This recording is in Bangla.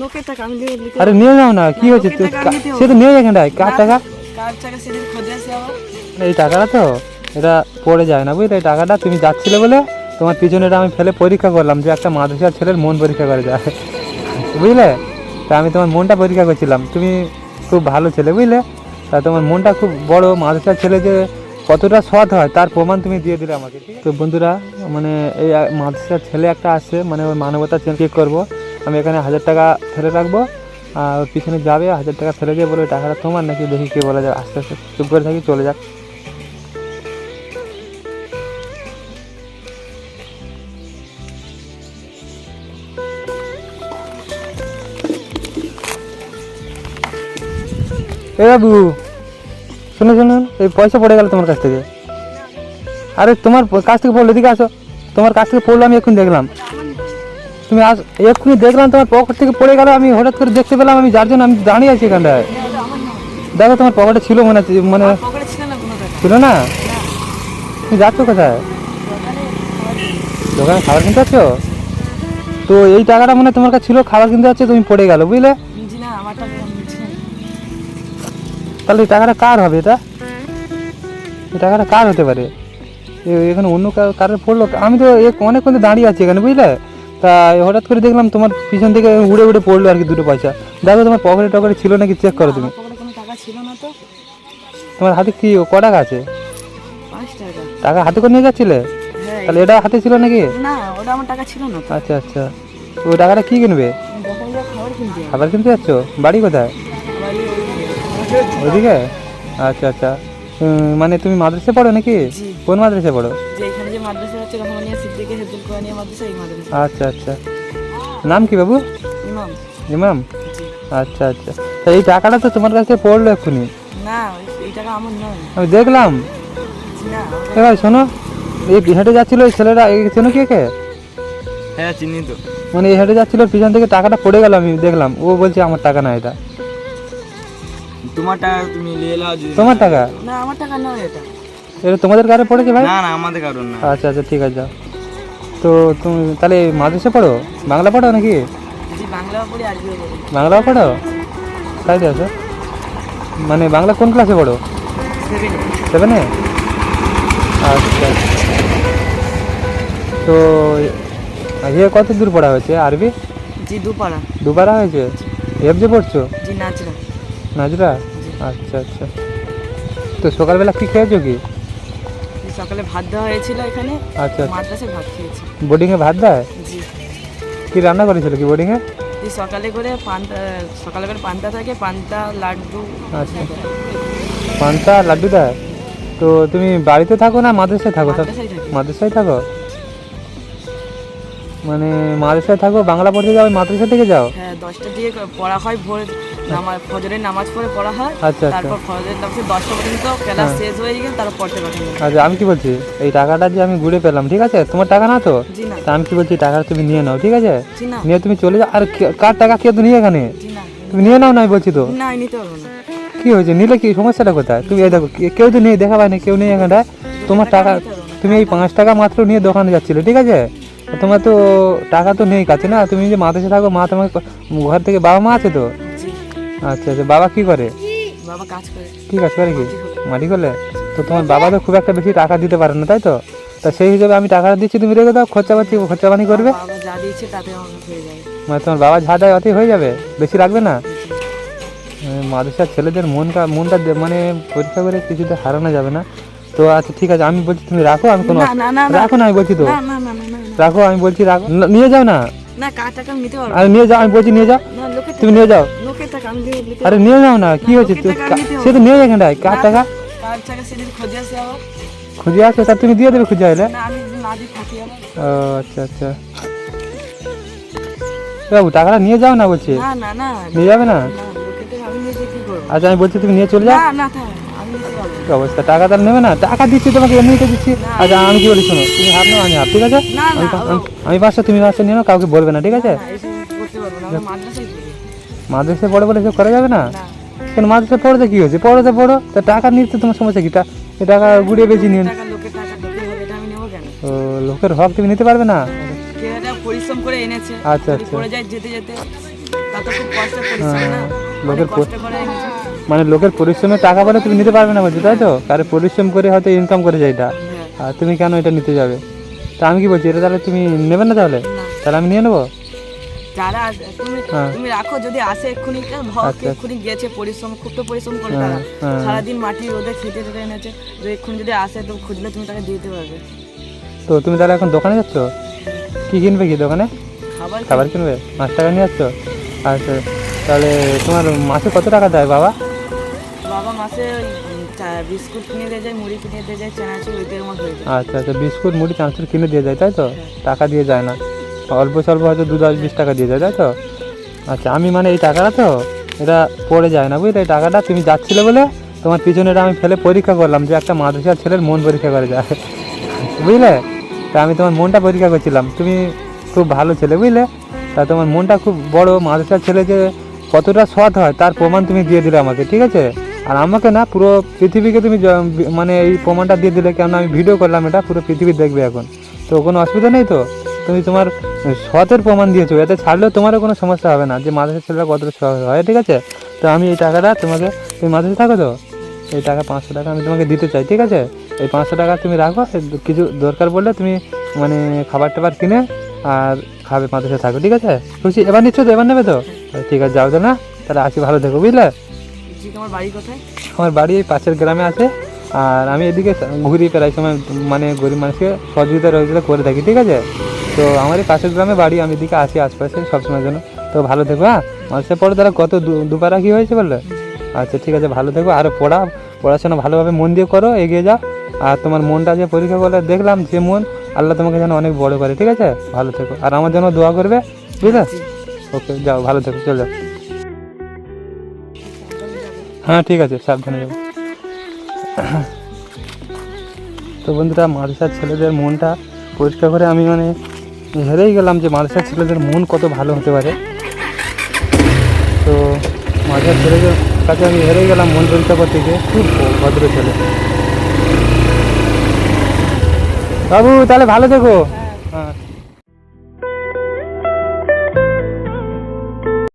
লোকের টাকা আমি নিয়ে আরে নিয়ে যাও না কি হয়েছে? তুই। সে তো নিয়ে যায় এখানটায়। কার টাকা? কার টাকা সেদিন খোঁজে আবার। এই টাকাটা তো এটা পড়ে যায় না বুঝলে? এই টাকাটা তুমি যাচ্ছিলে বলে তোমার পিছনে আমি ফেলে পরীক্ষা করলাম যে একটা মাদ্রাসার ছেলের মন পরীক্ষা করে যায়। বুঝলে? তা আমি তোমার মনটা পরীক্ষা করছিলাম। তুমি খুব ভালো ছেলে বুঝলে? তা তোমার মনটা খুব বড়। মাদ্রাসার ছেলে যে কতটা সৎ হয় তার প্রমাণ তুমি দিয়ে দিলে আমাকে তো বন্ধুরা মানে এই মাদ্রাসার ছেলে একটা আসছে মানে ওই মানবতা চেক করব? আমি এখানে হাজার টাকা ফেলে রাখব। আর পিছনে যাবে, হাজার টাকা ফেলে দিয়ে বলে টাকাটা তোমার, নাকি দেখি কে বলা যায়। আস্তে আস্তে চুপ করে থাকি, চলে যাক। এ বাবু, শুনে শুনুন এই পয়সা পড়ে গেল তোমার কাছ থেকে। আরে তোমার কাছ থেকে পড়ল, এদিকে আসো। তোমার কাছ থেকে পড়ল আমি এক্ষুনি দেখলাম। তুমি আস এক্ষুনি দেখলাম তোমার পকেট থেকে পড়ে গেল আমি হঠাৎ করে দেখতে পেলাম আমি যার জন্য আমি দাঁড়িয়ে আছি এখানটায়। দেখো তোমার পকেটে ছিল মনে হচ্ছে মানে ছিল না তুমি যাচ্ছ কোথায়? দোকানে খাবার কিনতে যাচ্ছ? তো এই টাকাটা মানে তোমার কাছে ছিল খাবার কিনতে যাচ্ছে তুমি পড়ে গেল বুঝলে? তাহলে এই টাকাটা কার হবে এটা? এই টাকাটা কার হতে পারে? এখানে অন্য কার- কারোর পড়ল? আমি তো অনেকক্ষণ দাঁড়িয়ে আছি এখানে বুঝলে? তা হঠাৎ করে দেখলাম তোমার পিছন থেকে উড়ে উড়ে পড়ল আর কি দুটো পয়সা। দেখো তোমার পকেটে টকেটে ছিল নাকি চেক করো তুমি? ছিল না তো। তোমার হাতে কি ক টাকা আছে? টাকা। হাতে করে নিয়ে যাচ্ছিলে? হ্যাঁ। তাহলে এটা হাতে ছিল নাকি? না ওটা আমার টাকা ছিল না আচ্ছা আচ্ছা। তো ওই টাকাটা কি কিনবে? খাবার কিনতে। যাচ্ছ? বাড়ি কোথায়? ওইদিকে? আচ্ছা আচ্ছা। মানে তুমি মাদ্রাসে পড়ো নাকি। কোন মাদ্রাসে পড়ো? মাদ্রাসা আছে রহমানিয়া সিদ্দিকে হেদুল কোরআনিয়া মাদ্রাসা এই মাদ্রাসা আচ্ছা আচ্ছা। নাম কি বাবু? ইমাম। ইমাম? আচ্ছা আচ্ছা। তা এই টাকাটা তো তোমার কাছে পড়ল এক্ষুনি? না এই টাকা আমার নয়। আমি দেখলাম। এবার শোনো এই হেঁটে যাচ্ছিল এই এই চেনো কে কে হ্যাঁ চিনি তো। মানে এই হেঁটে যাচ্ছিল পিছন থেকে টাকাটা পড়ে গেল আমি দেখলাম। ও বলছে আমার টাকা না এটা। তোমার টাকা তুমি নিয়ে নাও যদি তোমার টাকা? না আমার টাকা নয় এটা। এটা তোমাদের কারে পড়েছে ভাই? না না আমাদের কারণ না। আচ্ছা আচ্ছা ঠিক আছে যাও। তো তুমি তাহলে মাদ্রাসা পড়ো? বাংলা পড়ো নাকি? পড়ি পড়ি। বাংলাও পড়ো তাই তো আছে মানে বাংলা কোন ক্লাসে পড়ো? সেভেনে আচ্ছা। তো ইয়ে কত দূর পড়া হয়েছে? আরবি? জি দুপাড়া। দুবারা হয়েছে? এফ যে পড়ছো? জি নাচরা নাজরা? আচ্ছা আচ্ছা। তো সকালবেলা কি খেয়েছো কি? সকালে ভাত দেওয়া হয়েছিল এখানে। আচ্ছা মাদ্রাসে ভাত খেয়েছি। বোর্ডিংয়ে ভাত দেয়? জি। কি রান্না করেছিল কি বোর্ডিংয়ে? জি সকালে করে পান্তা সকালে করে পান্তা থাকে পান্তা লাড্ডু। আচ্ছা। পান্তা লাড্ডু দেয়? তো তুমি বাড়িতে থাকো না মাদ্রাসায় থাকো? মাদ্রাসায় থাকো। মানে মাদ্রাসায় থাকো বাংলা পড়তে যাও মাদ্রাসা থেকে যাও? হ্যাঁ দশটা দিয়ে পড়া হয় ভোর নামাজ ফজরের নামাজ পড়ে পড়া হয়। আচ্ছা আচ্ছা। তারপর ফজরের নামাজে দশটা পর্যন্ত ক্লাস শেষ হয়ে গেলে তারপর পড়তে পাঠানো আচ্ছা আমি কি বলছি? এই টাকাটা যে আমি ঘুরে পেলাম ঠিক আছে? তোমার টাকা না তো? না। তা আমি কি বলছি টাকাটা তুমি নিয়ে নাও ঠিক আছে? নিয়ে তুমি চলে যাও। আর কার টাকা কে তো নিয়ে এখানে? তুমি নিয়ে নাও না আমি বলছি তো। না নিতে পারব না। কি হয়েছে? নিলে কি? সমস্যাটা কোথায়? তুমি এই দেখো কেউ তো নেই দেখা পায়নি কেউ নেই এখানটায় তোমার টাকা তুমি এই পাঁচ টাকা মাত্র নিয়ে দোকানে যাচ্ছিলে ঠিক আছে? তোমার তো টাকা তো নেই কাছে না? তুমি যে মাদ্রাসে থাকো মা তোমাকে ক- ঘর থেকে বাবা মা আছে তো? আচ্ছা আচ্ছা। বাবা কি করে? বাবা কাজ করে। কি কাজ করে কি? মাটি করলে? তো তোমার বাবা তো খুব একটা বেশি টাকা দিতে পারে না তাই তো? তা সেই হিসেবে আমি টাকাটা দিচ্ছি তুমি রেখে দাও খরচা পাতি খরচা পানি করবে। যা তাতে হয়ে মানে তোমার বাবা যা দেয় অতই হয়ে যাবে? বেশি লাগবে না? মাদ্রাসার ছেলেদের মনটা মনটা মানে পরীক্ষা করে কিছুতে হারানো যাবে না। তো আচ্ছা ঠিক আছে আমি বলছি তুমি রাখো আমি কোনো রাখো না আমি বলছি তো। রাখো আমি বলছি রাখো। নিয়ে যাও না। না কার টাকা আমি নিতে পারব? আরে নিয়ে যাও আমি বলছি নিয়ে যাও। না তুমি নিয়ে যাও। লোকের টাকা আমি দিয়ে নিতে আরে নিয়ে যাও না কি হয়েছে। সে তো নিয়ে যায় এখানটায় কার টাকা? কার টাকা সেদিন খোঁজে আসে আবার? খুঁজে আছে তা তুমি দিয়ে দেবে খুঁজে আবার। ও আচ্ছা আচ্ছা। বাবু টাকাটা নিয়ে যাও না বলছি? নিয়ে যাবে না? আচ্ছা আমি বলছি তুমি নিয়ে চলে যাও। না না কি অবস্থা? টাকা তাহলে নেবে না? টাকা দিচ্ছি তোমাকে এমনিতে দিচ্ছি। আচ্ছা আমি কি বলি শোনো তুমি হাত নাও আমি হাত ঠিক আছে? আমি পাঁচশো তুমি পাঁচশো নিয়ে নাও কাউকে বলবে না ঠিক আছে? মাদ্রাসায় পড়ে। বলে এসব করা যাবে না? কেন মাদ্রাসে পড়তে কি হয়েছে? পড়তে পড়ো তা টাকা নিতে তোমার সমস্যা কি? টাকা গুড়িয়ে বেশি নিন। ও লোকের হক তুমি নিতে পারবে না? পরিশ্রম করে এনেছে? আচ্ছা আচ্ছা। যেতে যেতে তার হ্যাঁ, লোকের কষ্ট করে এনেছে। মানে লোকের পরিশ্রমের টাকা বলে তুমি নিতে পারবে না বলছো তাই তো? কারণ পরিশ্রম করে হয়তো ইনকাম করে যায় এটা। আর তুমি কেন এটা নিতে যাবে? তা আমি কি বলছি এটা তাহলে তুমি নেবে না তাহলে? তাহলে আমি নিয়ে নেব? যারা তুমি হ্যাঁ। তুমি রাখো যদি আসে এক্ষুনি। এক্ষুনি গিয়েছে পরিশ্রম খুব তো পরিশ্রম করে তারা। সারাদিন মাটি রোদে খেটে খেটে এনেছে। তো এক্ষুনি যদি আসে তো খুঁজলে তুমি তাকে দিতে পারবে। তো তুমি তাহলে এখন দোকানে যাচ্ছ? কি কিনবে কি দোকানে? খাবার কিনবে? পাঁচ টাকা নিয়ে যাচ্ছ? আচ্ছা তাহলে তোমার মাসে কত টাকা দেয় বাবা? বিস্কুট মুড়ি চানাচুর আচ্ছা আচ্ছা বিস্কুট, মুড়ি, চানাচুর কিনে দিয়ে যায়, তাই তো? টাকা দিয়ে যায় না। অল্প স্বল্প হয়তো দু দশ, বিশ টাকা দিয়ে যায়, তাই তো? আচ্ছা আমি মানে এই টাকাটা তো, এটা পড়ে যায় না, বুঝলে? এই টাকাটা তুমি যাচ্ছিলে বলে তোমার পিছনে এটা আমি ফেলে পরীক্ষা করলাম যে একটা মাদ্রাসার ছেলের মন পরীক্ষা করে যায়, বুঝলে? তা আমি তোমার মনটা পরীক্ষা করছিলাম। তুমি খুব ভালো ছেলে, বুঝলে? তা তোমার মনটা খুব বড়, মাদ্রাসার ছেলে যে কতটা সৎ হয়, তার প্রমাণ তুমি দিয়ে দিলে আমাকে, ঠিক আছে? আর আমাকে না পুরো পৃথিবীকে তুমি মানে এই প্রমাণটা দিয়ে দিলে কেন আমি ভিডিও করলাম এটা, পুরো পৃথিবী দেখবে এখন। তো কোনো অসুবিধা নেই তো? তুমি তোমার সতের প্রমাণ দিয়েছ, এতে ছাড়লেও তোমারও কোনো সমস্যা হবে না। যে মাদ্রাসার ছেলেরা কতটা হয়, ঠিক আছে? তো আমি এই টাকাটা তোমাকে, তুমি মাদ্রাসা থাকো তো? এই টাকা পাঁচশো টাকা আমি তোমাকে দিতে চাই, ঠিক আছে? এই পাঁচশো টাকা তুমি রাখো কিছু দরকার পড়লে তুমি মানে খাবার টাবার কিনে আর খাবে মাদ্রাসা থাকো, ঠিক আছে? খুশি? এবার নিচ্ছ তো, এবার নেবে তো? ঠিক আছে, যাও তো না? তাহলে আসি, ভালো থেকো, বুঝলে? জি তোমার বাড়ি কোথায়? আমার বাড়ি এই পাশের গ্রামে আছে। আর আমি এদিকে ঘুরি প্রায় সময় মানে গরিব মানুষকে সহযোগিতা রয়েছে করে থাকি ঠিক আছে? তো আমার এই পাশের গ্রামে বাড়ি আমি এদিকে আসি আশপাশে সবসময়ের জন্য। তো ভালো থেকো হ্যাঁ? মানুষের পরে তারা কত দুপারা কি হয়েছে বললে? আচ্ছা ঠিক আছে ভালো থেকো। আর পড়া পড়াশোনা ভালোভাবে মন দিয়ে করো এগিয়ে যাও। আর তোমার মনটা যে পরীক্ষা করলে দেখলাম যে মন আল্লাহ তোমাকে যেন অনেক বড় করে ঠিক আছে? ভালো থেকো। আর আমার জন্য দোয়া করবে বুঝলে? ওকে যাও ভালো থেকো চলে যাও। হ্যাঁ ঠিক আছে, সাবধানে যাব। তো বন্ধুরা, মাদ্রাসার ছেলেদের মনটা পরিষ্কার করে আমি মানে হেরেই গেলাম যে মাদ্রাসার ছেলেদের মন কত ভালো হতে পারে। তো মাদ্রাসার ছেলেদের কাছে আমি হেরেই গেলাম মন পরীক্ষা করতে গিয়ে। খুব ভদ্র ছেলে। বাবু, তাহলে ভালো থেকো। হ্যাঁ।